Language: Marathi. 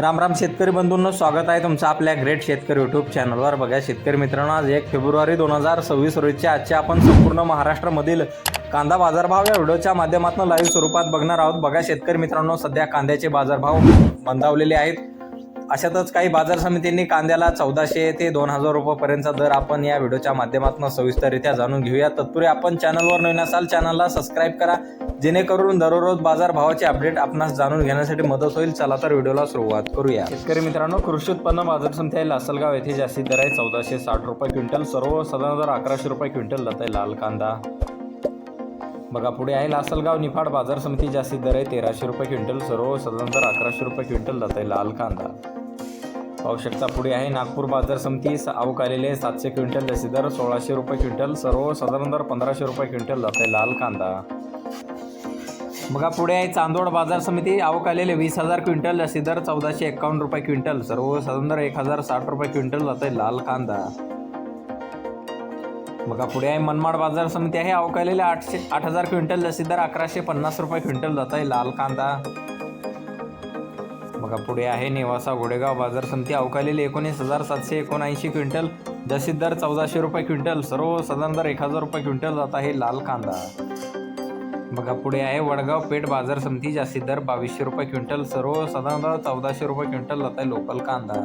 राम राम शेतकरी बंधूंनो स्वागत आहे तुमचं आपल्या ग्रेट शेतकरी यूट्यूब चॅनलवर बघा शेतकरी मित्रांनो आज एक फेब्रुवारी दोन हजार सव्वीस रोजीच्या आजच्या आपण संपूर्ण महाराष्ट्रामधील कांदा बाजारभाव या व्हिडिओच्या माध्यमातून लाईव्ह स्वरूपात बघणार आहोत. बघा शेतकरी मित्रांनो सध्या कांद्याचे बाजारभाव मंदावलेले आहेत. अशातच काही बाजार समितींनी कांद्याला चौदाशे ते दोन हजार रुपयापर्यंतचा दर आपण या व्हिडिओच्या माध्यमातून सविस्तररित्या जाणून घेऊया. तत्पूर्वी आपण चॅनलवर नवीन असाल चॅनलला सबस्क्राईब करा. जेणेकरून दररोज बाजार भावाचे अपडेट आपणास जाणून घेण्यासाठी मदत होईल. चला तर व्हिडिओला सुरुवात करूया. शेतकरी मित्रांनो कृषी उत्पन्न बाजार समिती आहे लासलगाव येथे जास्तीत दर आहे चौदाशे साठ रुपये क्विंटल सर्व साधारण दर अकराशे रुपये क्विंटल जात आहे लाल कांदा. बघा पुढे आहे लासलगाव निफाड बाजार समिती जास्तीत दर आहे तेराशे रुपये क्विंटल सर्व साधारण दर अकराशे रुपये क्विंटल जात आहे लाल कांदा. पाहू शकता पुढे आहे नागपूर बाजार समिती स- आवक आलेले सातशे क्विंटल जास्तीत दर सोळाशे रुपये क्विंटल सर्व साधारण दर पंधराशे रुपये क्विंटल जात आहे लाल कांदा. बघा पुढे आहे चांदोड बाजार समिती आवक आलेले वीस हजार क्विंटल जास्तीत दर चौदाशे एक्कावन्न रुपये क्विंटल सर्व साधारण दर एक हजार साठ रुपये क्विंटल जात आहे लाल कांदा. बघा पुढे आहे मनमाड बाजार समिती आहे. आवक आठशे आठ हजार क्विंटल जास्तीत दर अकराशे पन्नास रुपये क्विंटल जात आहे लाल कांदा. बघा पुढे आहे नेवासा घोडेगाव बाजार समिती. अवकालेली एकोणीस हजार सातशे एकोणऐंशी क्विंटल जास्तीत दर चौदाशे रुपये क्विंटल सर्व साधारण दर एक हजार रुपये क्विंटल जात आहे लाल कांदा. बघा पुढे आहे वडगाव पेठ बाजार समिती जास्तीत दर बावीसशे रुपये क्विंटल सर्व साधारण दर चौदाशे रुपये क्विंटल जात आहे लोकल कांदा.